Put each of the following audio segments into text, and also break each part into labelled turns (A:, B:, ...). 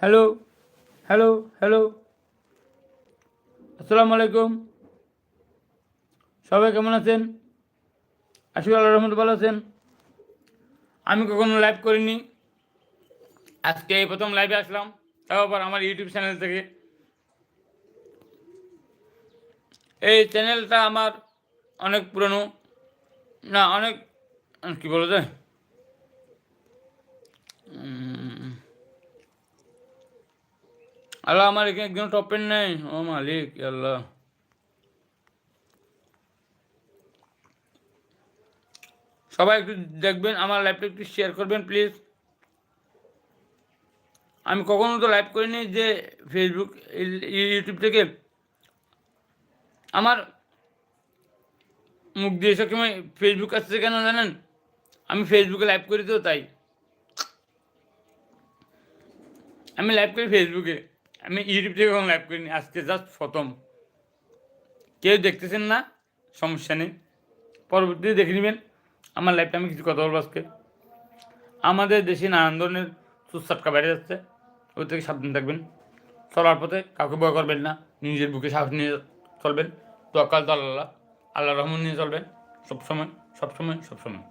A: Hello hello hello আসসালামু আলাইকুম সবাই কেমন আছেন? আশিক আল্লাহ রহমত ভালো আছেন। আমি কখনো লাইভ করিনি। আজকে এই প্রথম লাইভে আসলাম। আবার আমার ইউটিউব চ্যানেল থেকে। এই চ্যানেলটা আমার অনেক পুরনো। না, অনেক, কি বলা যায়? আল্লাহ আমার এখানে একজন টপেন নেই। ও মালিক, আল্লাহ। সবাই একটু দেখবেন, আমার লাইভটা একটু শেয়ার করবেন প্লিজ আমি কখনো তো লাইভ করিনি যে ফেসবুক ইউটিউব থেকে। আমার মুখ দিয়ে সবসময় ফেসবুক আসছে কেন জানেন? আমি ফেসবুকে লাইভ করি তো, তাই। আমি লাইভ করি ফেসবুকে আমি ইউটিউব থেকে কখনো লাইভ করিনি আজকে জাস্ট প্রথম। কেউ দেখতেছেন না, সমস্যা নেই। পরবর্তীতে দেখে নেবেন, আমার লাইফটা আমি কিছু কথা বলব আজকে। আমাদের দেশে নানান ধরনের সুসাটকা বেড়ে যাচ্ছে ওই থেকে সাবধান থাকবেন। চলার পথে কাউকে ভয় করবেন না, নিজের বুকে সাহস নিয়ে চলবেন। তোয়াক্কাল তো আল্লাহ আল্লাহ রহমান নিয়ে চলবেন। সবসময় সবসময় সবসময়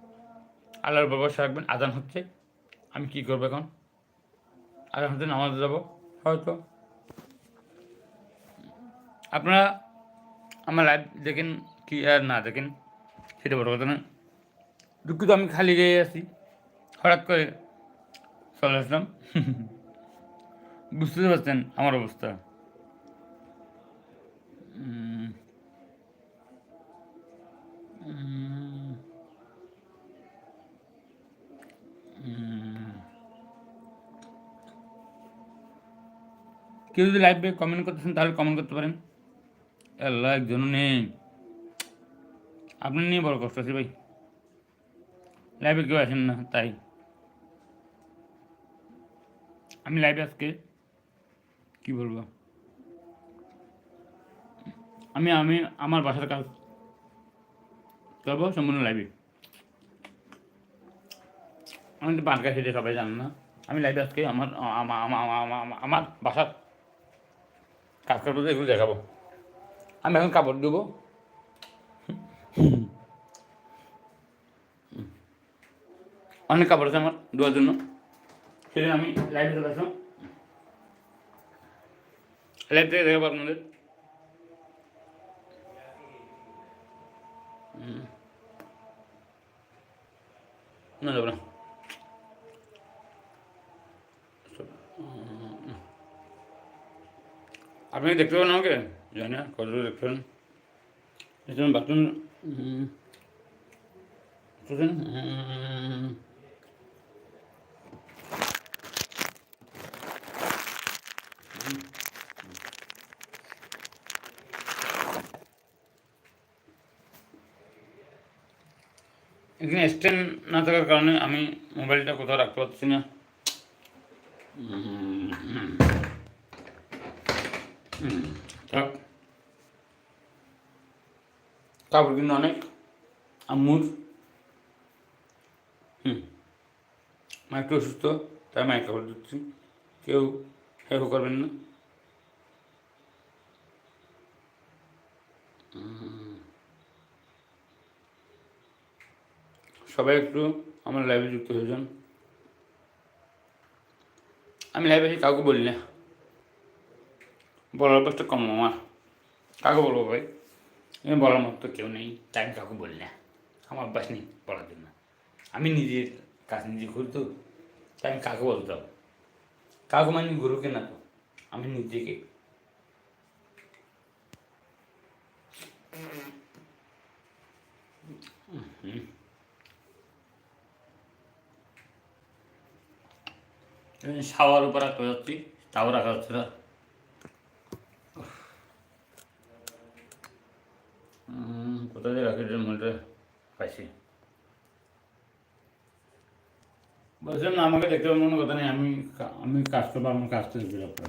A: আল্লাহর ব্যবস্থা রাখবেন, আজান হচ্ছে। আমি কি করব এখন? আজান হচ্ছে, নামাজ যাব। হয়তো আপনারা আমার লাইভ দেখেন কি আর না দেখেন, সেটা বড় কথা না দুঃখিত, আমি খালি গিয়ে আসি হঠাৎ করে চলে আসলাম। বুঝতে পারছেন আমার অবস্থা। কেউ যদি লাইভে কমেন্ট করতেছেন তাহলে কমেন্ট করতে পারেন। আল্লাহ, একজনও নেই। আপনার নিয়ে বড় কষ্ট আছে ভাই। লাইভে কেউ আসেন না, তাই। আমি লাইভে আজকে, কি বলব? আমি আমি, আমার বাসার কাজ করব সম্পূর্ণ লাইভে আমি তো পান সেটা সবাই জানেন না, আমি লাইভে আজকে আমার আমা- আমা- আমা- আমা- আমা- আমার বাসার কাজ করব, এগুলো দেখাবো। আমি এখন কাপড় দেবো অনেক কাপড় আছে আমার দেওয়ার জন্য। সেদিন আমি লাইভে চলে আসলাম। লাইভ থেকে দেখাবো আপনাদের। না, যাব না। আপনি দেখতে পাবেন আমাকে? জানি না কত দূর এখানে বাথরুম বুঝলেন এখানে স্ট্যান্ড না থাকার কারণে আমি মোবাইলটা কোথাও রাখতে পারছি না হুম, হুম। হুম, থাক কাপড় কিন্তু অনেক। আম্মুর হুম। মা একটু অসুস্থ, তাই মায়ের কাপড় দিচ্ছি কেউ হেল্প করবেন না। সবাই একটু আমার লাইভে যুক্ত হয়ে যান। আমি লাইভে কাউকে বলি না। বলার অভ্যাসটা কম আমার কাকে বলব ভাই? বলার মতো কেউ নেই তাই কাউকে বলি না। আমার অভ্যাস নেই বলার জন্য। আমি নিজের কাজ নিজে করি তো, তাই আমি কাকে বলতে হবে। কাউকে মানে গুরুকে না তো, আমি নিজেকে। শাওয়ার উপর রাখতে যাচ্ছি তাও রাখা হচ্ছে না। উম, থেকে রাখি মধ্যে পাইছি। বলছিলাম আমাকে দেখতে পারব কোনো কথা নেই আমি আমি কাজ করব আমার কাজটা বিরক্ত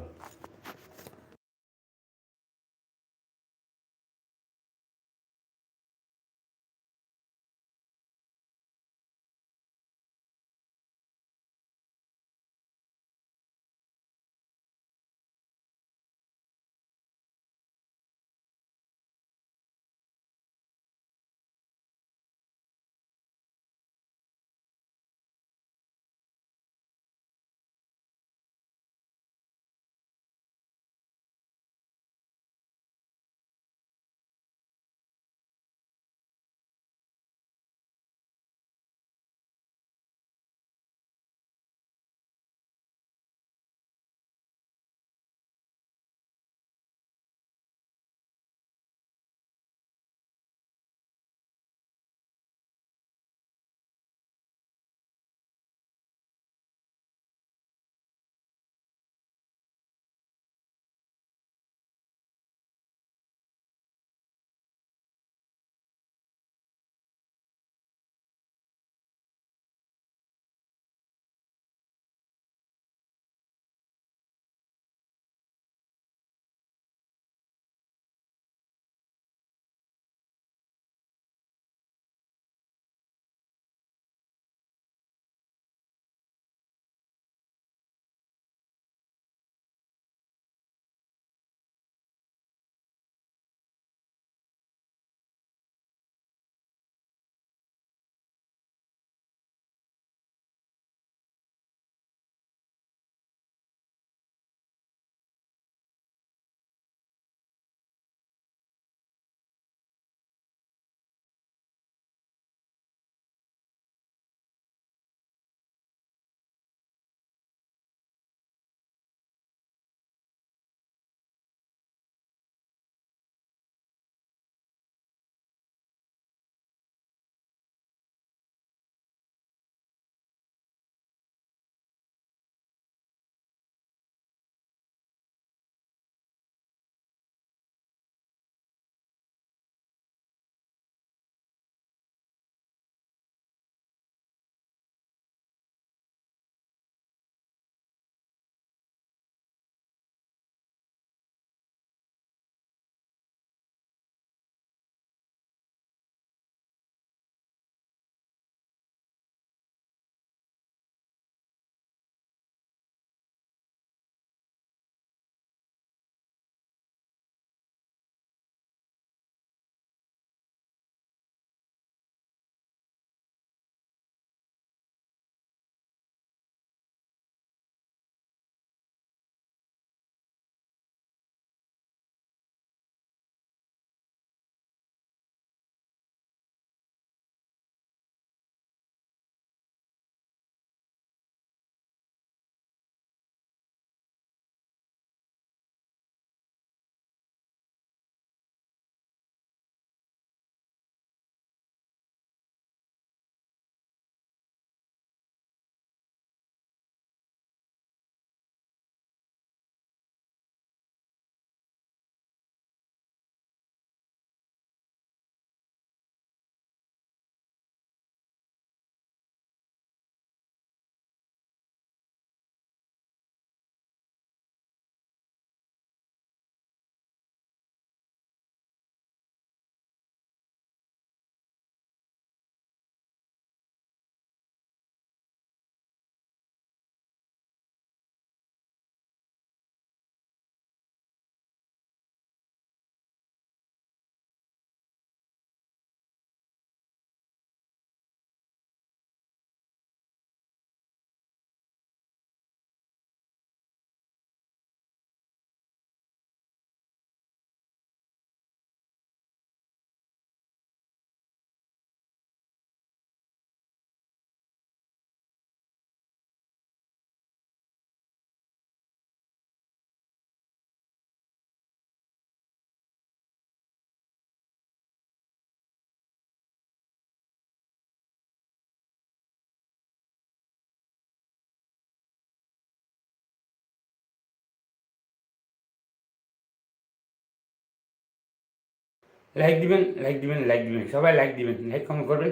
A: লাইক দিবেন লাইক দিবেন লাইক দিবেন। সবাই লাইক দিবেন। লাইক কমেন্ট করবেন।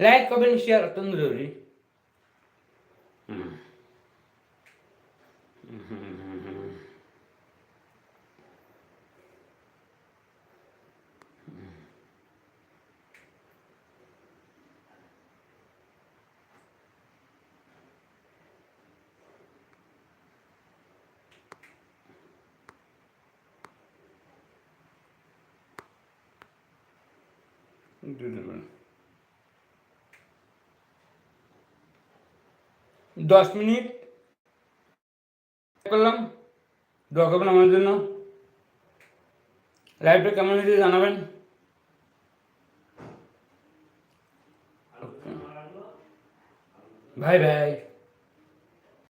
A: লাইক করবেন শেয়ার অত্যন্ত জরুরি। দিয়ে। দশ মিনিট। করলাম। দোয়া করবেন আমার জন্য। লাইভটা কেমন হয়েছে জানাবেন। ভাই ভাই।